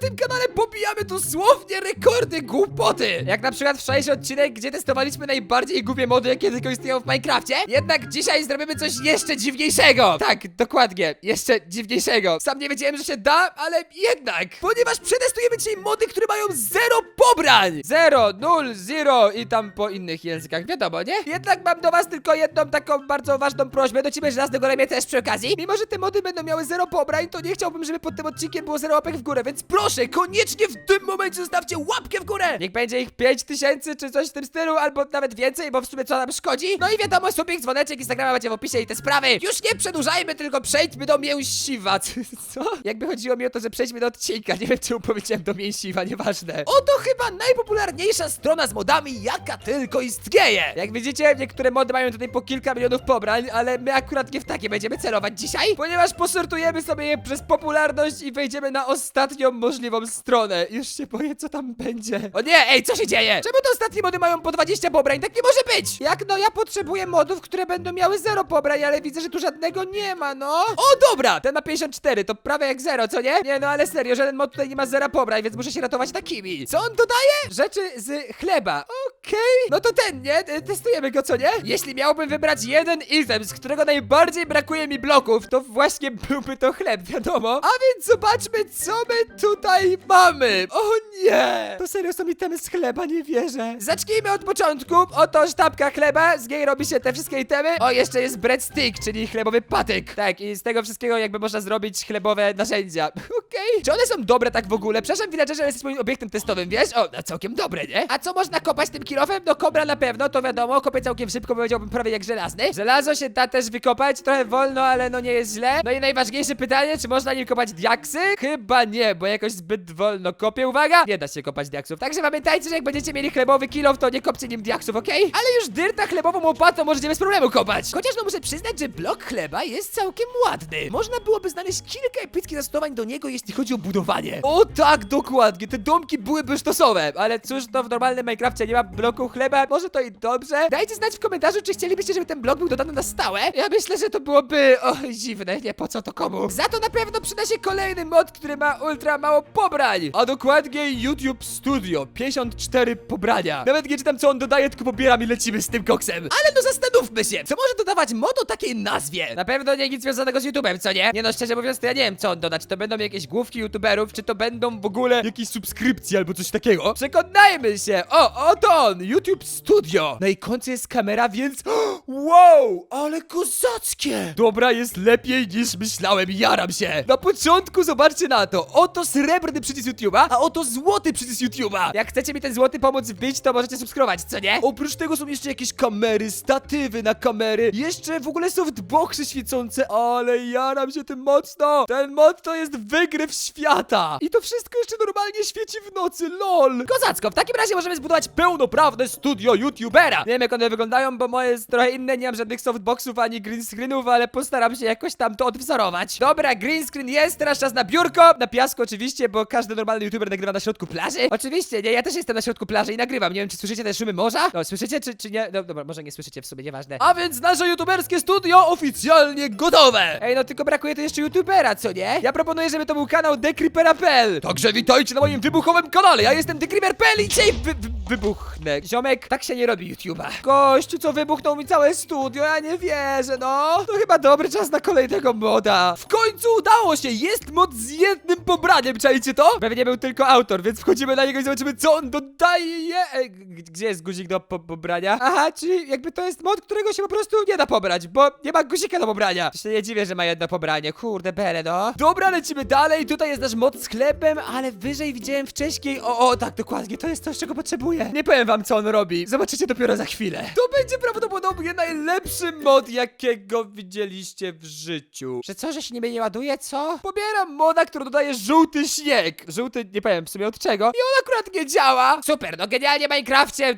tym kanale pobijamy dosłownie rekordy głupoty. Jak na przykład wczorajszy odcinek, gdzie testowaliśmy najbardziej głupie mody, jakie tylko istnieją w Minecrafcie. Jednak dzisiaj zrobimy coś jeszcze dziwniejszego. Tak, dokładnie, jeszcze dziwniejszego. Sam nie wiedziałem, że się da, ale jednak. Ponieważ przetestujemy dzisiaj mody, które mają zero pobrań. Zero, nul, zero i tam po innych językach, wiadomo, nie? Jednak mam do was tylko jedną taką bardzo ważną prośbę, do ciebie żelaznego remię też przy okazji. Mimo, że te mody będą miały zero pobrań, to nie chciałbym, żeby pod tym odcinkiem było zero łapek w górę, więc proszę, koniecznie w tym momencie zostawcie łapkę w górę! Niech będzie ich 5000 czy coś w tym stylu, albo nawet więcej, bo w sumie co nam szkodzi? No i wiadomo, subik, dzwoneczek, Instagrama macie w opisie i te sprawy. Już nie przedłużajmy, tylko przejdźmy do mięsiwa. Co? Jakby chodziło mi o to, że przejdźmy do odcinka, nie wiem czemu powiedziałem do mięsiwa, nieważne. Oto chyba najpopularniejsza strona z modami, jaka tylko istnieje. Jak widzicie, niektóre mody mają tutaj po kilka milionów pobrań, ale my akurat nie w takie będziemy celować dzisiaj, ponieważ posortujemy sobie je przez popularność i wejdziemy na ostatnią możliwą stronę. Już się boję, co tam będzie. O nie, ej, co się dzieje? Czemu te ostatnie mody mają po 20 pobrań? Tak nie może być! Jak no, ja potrzebuję modów, które będą miały 0 pobrań, ale widzę, że tu żadnego nie ma, no. O, dobra, ten ma 54, to prawie jak 0, co nie? Nie, no ale serio, żaden mod tutaj nie ma 0 pobrań, więc muszę się ratować takimi. Co on dodaje? Rzeczy z chleba. Okej, no to ten, nie? E, Testujemy go, co nie? Jeśli miałbym wybrać jeden item, z którego najbardziej brakuje mi bloków, to właśnie byłby to chleb, wiadomo. A więc zobaczmy, co my tutaj mamy. O nie! To serio są itemy z chleba, nie wierzę. Zacznijmy od początku. Oto sztabka chleba, z niej robi się te wszystkie itemy. O, jeszcze jest breadstick, czyli chlebowy patyk. Tak, i z tego wszystkiego jakby można zrobić chlebowe narzędzia. Okej. Czy one są dobre tak w ogóle? Przepraszam, villagerze, jesteś moim obiektem testowym, wiesz? O, no całkiem dobre, nie? A co można kopać tym kilofem? No kobra na pewno, to wiadomo, kopię całkiem szybko, powiedziałbym prawie jak żelazny. Żelazo się da też wykopać, trochę wolno, ale no nie jest źle. No i najważniejsze pytanie, czy można nim kopać diaksy? Chyba nie, bo jakoś zbyt wolno kopię, uwaga! Nie da się kopać diaksów. Także pamiętajcie, że jak będziecie mieli chlebowy kilof, to nie kopcie nim diaksów, okej? Ale już dyrta chlebową łopatą możecie bez problemu kopać. Chociaż no muszę przyznać, że blok chleba jest całkiem ładny. Można byłoby znaleźć kilka epickich zastosowań do niego, jeśli chodzi o budowanie. O tak, dokładnie, te domki byłyby sztosowe. Ale cóż, to w normalnym Minecrafcie nie ma bloku chleba, może to i dobrze. Dajcie znać w komentarzu, czy chcielibyście, żeby ten blok był dodany na stałe. Ja myślę, że to byłoby, o, dziwne, nie po co to komu. Za to na pewno przyda się kolejny mod, który ma ultra mało pobrań. A dokładnie YouTube Studio, 54 pobrania. Nawet nie czytam, co on dodaje, tylko pobieram i lecimy z tym koksem. Ale no zastanówmy się, co może dodawać mod o takiej nazwie? Na pewno nie nic związanego z YouTubem, co nie? Nie no, szczerze mówiąc, to ja nie wiem, co on doda. Czy to będą jakieś główki YouTuberów, czy to będą w ogóle jakieś subskrypcje albo coś takiego? Przekonajmy się. O, oto on, YouTube Studio. Na jej końcu jest kamera, więc... Wow, ale kozackie. Dobra, jest lepiej niż myślałem, jaram się. Na początku zobaczcie na to. Oto srebrny przycisk YouTube'a, a oto złoty przycisk YouTube'a. Jak chcecie mi ten złoty pomóc wbić, to możecie subskrybować, co nie? Oprócz tego są jeszcze jakieś kamery, statywy na kamery, jeszcze w ogóle softboxy świecące, ale jaram się tym mocno. Ten mod to jest wygryw świata. I to wszystko jeszcze normalnie świeci w nocy, lol. Kozacko, w takim razie możemy zbudować pełnoprawne studio YouTubera. Nie wiem jak one wyglądają, bo moje jest trochę inne, nie mam żadnych softboxów ani green screenów, ale postaram się jakoś tam to odwzorować. Dobra, green screen jest, teraz czas na biurko, na piasku oczywiście, bo każdy normalny YouTuber nagrywa na środku plaży. Oczywiście, nie, ja też jestem na środku plaży i nagrywam. Nie wiem, czy słyszycie te szumy morza? No, słyszycie, czy, czy nie? No, dobra, może nie słyszycie w sumie, nieważne. A więc nasze youtuberskie studio oficjalnie gotowe! Ej, no tylko brakuje tu jeszcze youtubera, co nie? Ja proponuję, żeby to był kanał Decreepera.pl Także witajcie na moim wybuchowym kanale, ja jestem Decreeper.pl i dzisiaj wybuchnę. Ziomek, tak się nie robi YouTube'a. Gościu, co wybuchnął mi całe studio, ja nie wierzę, no. To chyba dobry czas na kolejnego moda. W końcu udało się, jest mod z jednym pobraniem, czajcie to? Pewnie był tylko autor, więc wchodzimy na niego i zobaczymy, co on dodaje. G- gdzie jest guzik do po pobrania? Aha, czyli jakby to jest mod, którego się po prostu nie da pobrać, bo nie ma guzika do pobrania. Się nie dziwię, że ma jedno pobranie, kurde bele, no. Dobra, lecimy dalej, tutaj jest nasz mod z sklepem, ale wyżej widziałem wcześniej, o, o, tak, dokładnie, to jest coś, czego potrzebuję. Nie powiem wam, co on robi, zobaczycie dopiero za chwilę. To będzie prawdopodobnie najlepszy mod, jakiego widzieliście w życiu. Że co, że się niby nie ładuje, co? Pobieram moda, który dodaje żółty śnieg. Żółty, nie powiem w sumie od czego. I on akurat nie działa. Super, no genialnie Minecrafcie.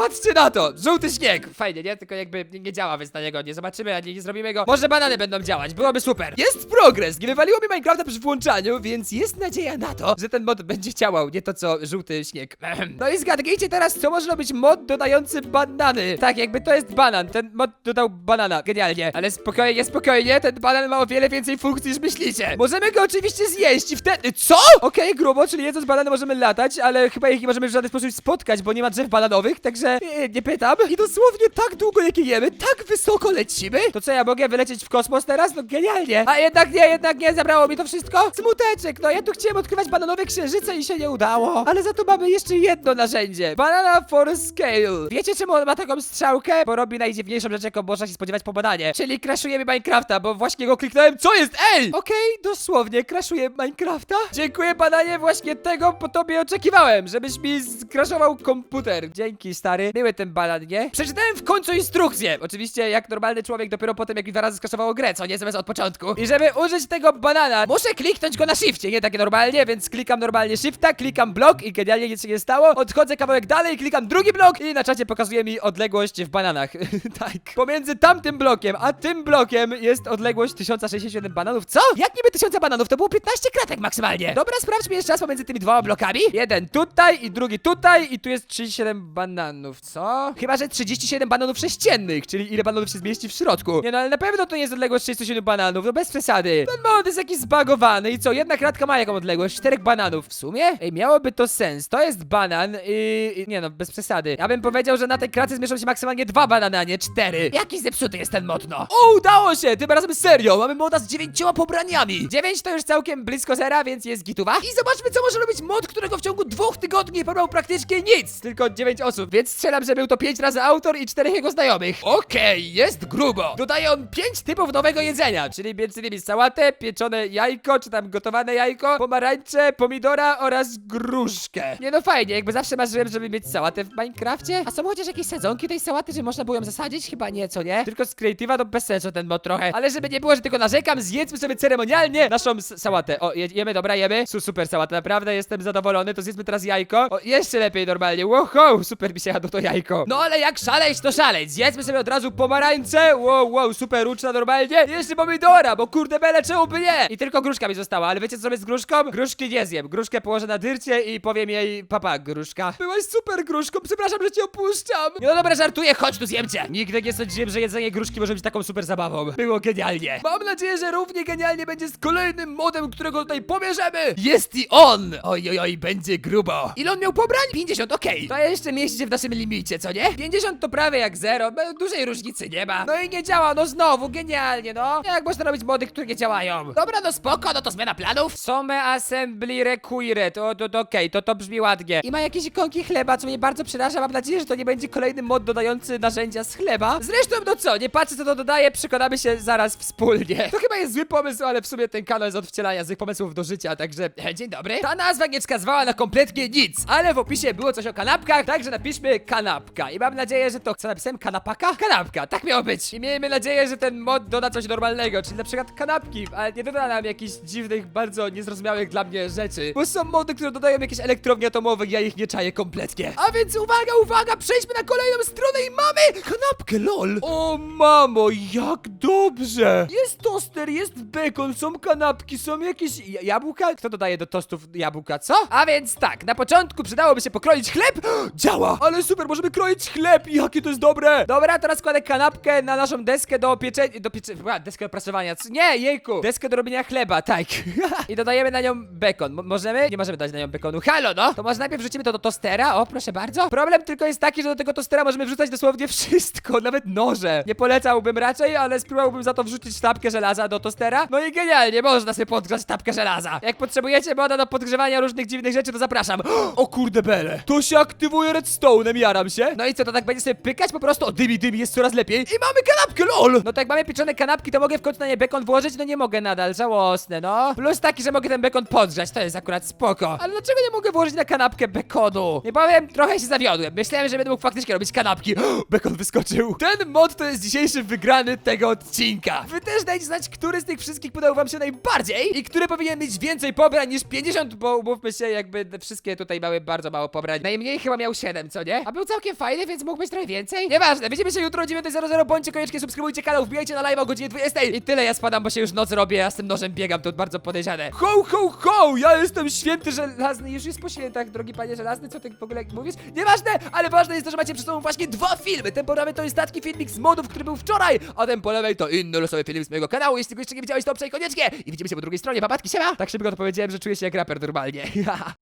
Patrzcie na to! Żółty śnieg! Fajnie, nie? Tylko jakby nie, działa, więc na niego nie zobaczymy, ani nie zrobimy go. Może banany będą działać, byłoby super. Jest progres! Nie wywaliło mi Minecrafta przy włączaniu, więc jest nadzieja na to, że ten mod będzie działał, nie to co żółty śnieg. No i zgadnijcie teraz, co może robić mod dodający banany. Tak, jakby to jest banan. Ten mod dodał banana. Genialnie. Ale spokojnie, spokojnie, ten banan ma o wiele więcej funkcji niż myślicie. Możemy go oczywiście zjeść i wtedy... Co? Okej, grubo, czyli jedząc banany możemy latać, ale chyba ich nie możemy w żaden sposób spotkać, bo nie ma drzew bananowych, także nie, nie pytam. I dosłownie tak długo jak je jemy, tak wysoko lecimy. To co, ja mogę wylecieć w kosmos teraz? No genialnie. A jednak nie, jednak nie, zabrało mi to wszystko. Smuteczek, no ja tu chciałem odkrywać bananowe księżyce i się nie udało. Ale za to mamy jeszcze jedno narzędzie. Banana for scale. Wiecie czemu on ma taką strzałkę? Bo robi najdziwniejszą rzecz, jaką można się spodziewać po bananie. Czyli crashujemy Minecrafta, bo właśnie go kliknąłem. Co jest? Ej! Okej, dosłownie, crashuję Minecrafta. Dziękuję bananie, właśnie tego po tobie oczekiwałem, żebyś mi skraszował komputer. Dzięki, stary. Miły ten banan, nie? Przeczytałem w końcu instrukcję. Oczywiście, jak normalny człowiek, dopiero potem, jak mi dwa razy skraszowało grę, co nie zamiast od początku. I żeby użyć tego banana, muszę kliknąć go na shifcie, nie takie normalnie, więc klikam normalnie shifta, klikam blok i genialnie nic się nie stało. Odchodzę kawałek dalej, klikam drugi blok i na czacie pokazuje mi odległość w bananach. tak. Pomiędzy tamtym blokiem, a tym blokiem jest odległość 1067 bananów. Co? Jak niby 1000 bananów? To było 15 kratek maksymalnie. Dobra, sprawdźmy jeszcze raz pomiędzy tymi dwoma blokami. Jeden tutaj i drugi tutaj i tu jest 37 bananów, co? Chyba, że 37 bananów sześciennych, czyli ile bananów się zmieści w środku. Nie no, ale na pewno to nie jest odległość 37 bananów, no bez przesady. Ten mod jest jakiś zbagowany i co? Jedna kratka ma jaką odległość? 4 bananów w sumie? Ej, miałoby to sens. To jest banan i... i- Nie no, bez przesady. Ja bym powiedział, że na tej kratce zmieszczą się maksymalnie dwa banany, a nie cztery. Jaki zepsuty jest ten mod, no. O, udało się! Tym razem serio! Mamy moda z dziewięcioma pobraniami. Dziewięć to już całkiem blisko zera, więc jest gituwa. I zobaczmy, co może robić mod, którego w ciągu dwóch tygodni nie pobrał praktycznie nic. Tylko dziewięć osób, więc strzelam, że był to pięć razy autor i czterech jego znajomych. Okej, jest grubo. Dodaje on pięć typów nowego jedzenia, czyli między innymi sałatę, pieczone jajko, czy tam gotowane jajko, pomarańcze, pomidora oraz gruszkę. Nie no fajnie, jakby zawsze marzyłem, żeby mieć sałatę w Minecrafcie. A są chociaż jakieś sadzonki tej sałaty, że można było ją zasadzić? Chyba nie, co nie? Tylko z Creative'a to bez sensu ten mod trochę. Ale żeby nie było, że tylko narzekam, zjedzmy sobie ceremonialnie naszą s- sałatę. O, je jemy, dobra, jemy. Su super sałata, naprawdę jestem zadowolony, to zjedzmy teraz jajko. O, jeszcze lepiej normalnie, wow, super mi się jadło to jajko. No ale jak szaleć, to szaleć. Zjedzmy sobie od razu pomarańcze, wow, wow, super uczna normalnie. Jeszcze pomidora, bo kurde bele, czemu by nie? I tylko gruszka mi została, ale wiecie co zrobię z gruszką? Gruszki nie zjem. Gruszkę położę na dyrcie i powiem jej, papa, gruszka. Byłaś super gruszką, przepraszam, że cię opuszczam. No dobra, żartuję, chodź tu zjem cię. Nigdy nie sądziłem, że jedzenie gruszki może być taką super zabawą. Było genialnie. Mam nadzieję, że równie genialnie będzie z kolejnym modem, którego tutaj pobierzemy. Jest i on. Oj, oj, oj, będzie grubo. Ile on miał pobrań? 50, okej. To jeszcze mieści się w naszym limicie, co nie? 50 to prawie jak zero, be- dużej różnicy nie ma. No i nie działa, no znowu, genialnie, no. Jak można robić mody, które nie działają? Dobra, no spoko, no to zmiana planów. Some assembly require, to, to, to okej, to to brzmi ładnie. I ma jakieś ikonki chleba, co mnie bardzo przeraża, mam nadzieję, że to nie będzie kolejny mod dodający narzędzia z chleba. Zresztą, no co, nie patrzę co to dodaje, przekonamy się zaraz wspólnie. To chyba jest zły pomysł, ale w sumie ten kanał jest od wcielania złych pomysłów do życia, także e, dzień dobry. Ta nazwa nie wskazywała na kompletnie nic, ale w opisie było coś o kanapkach, także napiszmy kanapka. I mam nadzieję, że to, co napisałem, kanapaka? Kanapka, tak miało być. I miejmy nadzieję, że ten mod doda coś normalnego, czyli na przykład kanapki, ale nie doda nam jakichś dziwnych, bardzo niezrozumiałych dla mnie rzeczy. Bo są mody, które dodają jakieś elektrownie atomowe, ja ich nie czaję kompletnie. A więc uwaga, uwaga, przejdźmy na kolejną stronę i mamy kanapkę, lol. O mamo, jak dobrze. Jest toster, jest bekon, są kanapki, są jakieś jabłka. Kto dodaje do tostów jabłka, co? A więc tak, na początku przydałoby się pokroić chleb. Działa, ale super, możemy kroić chleb, jakie to jest dobre. Dobra, teraz kładę kanapkę na naszą deskę do pieczenia, do pieczenia, deskę do prasowania. C- Nie, jejku, deskę do robienia chleba, tak. I dodajemy na nią bekon. Mo- możemy? Nie możemy dać na nią bekonu. Halo, no. To może najpierw wrzucimy to do tostera, o proszę bardzo. Problem tylko jest taki, że do tego tostera możemy wrzucać dosłownie wszystko, nawet noże. Nie polecałbym raczej, ale spróbowałbym za to wrzucić tapkę żelaza do tostera. No i genialnie, można sobie podgrzać tapkę żelaza. Jak potrzebujecie moda do podgrzewania różnych dziwnych rzeczy, to zapraszam. O kurde bele, to się aktywuje redstone'em, jaram się. No i co, to tak będzie sobie pykać po prostu? O, dymi, dymi, jest coraz lepiej. I mamy kanapkę, lol! No to jak mamy pieczone kanapki, to mogę w końcu na nie bekon włożyć? No nie mogę nadal, żałosne, no. Plus taki, że mogę ten bekon podgrzać, to jest akurat spoko. Ale dlaczego nie mogę włożyć na kanapkę bekonu? Nie powiem, trochę się zawiodłem. Myślałem, że będę mógł faktycznie robić kanapki. Bekon wyskoczył. Ten mod to jest dzisiejszy wygrany tego odcinka. Wy też dajcie znać, który z tych wszystkich podobał wam się najbardziej i który powinien mieć więcej pobrań niż 50, bo umówmy się, jakby wszystkie tutaj miały bardzo mało pobrań. Najmniej chyba miał 7, co nie? A był całkiem fajny, więc mógł być trochę więcej. Nieważne, widzimy się jutro o 9.00, bądźcie koniecznie, subskrybujcie kanał, wbijajcie na live o godzinie 20. I tyle, ja spadam, bo się już noc robię, ja z tym nożem biegam, to bardzo podejrzane. Ho, ho, ho, ja jestem święty żelazny, już jest po świętach, drogi panie żelazny, co ty w ogóle mówisz? Nieważne, ale ważne jest to, że macie przed sobą właśnie dwa filmy. Ten po prawej to jest taki filmik z modów, który był wczoraj, a ten po lewej to inny losowy film z mojego kanału. Jeśli go jeszcze nie widziałeś, to obczaj koniecznie. I widzimy się po drugiej stronie, papatki, siema! Tak szybko to powiedziałem, że czuję się jak raper normalnie.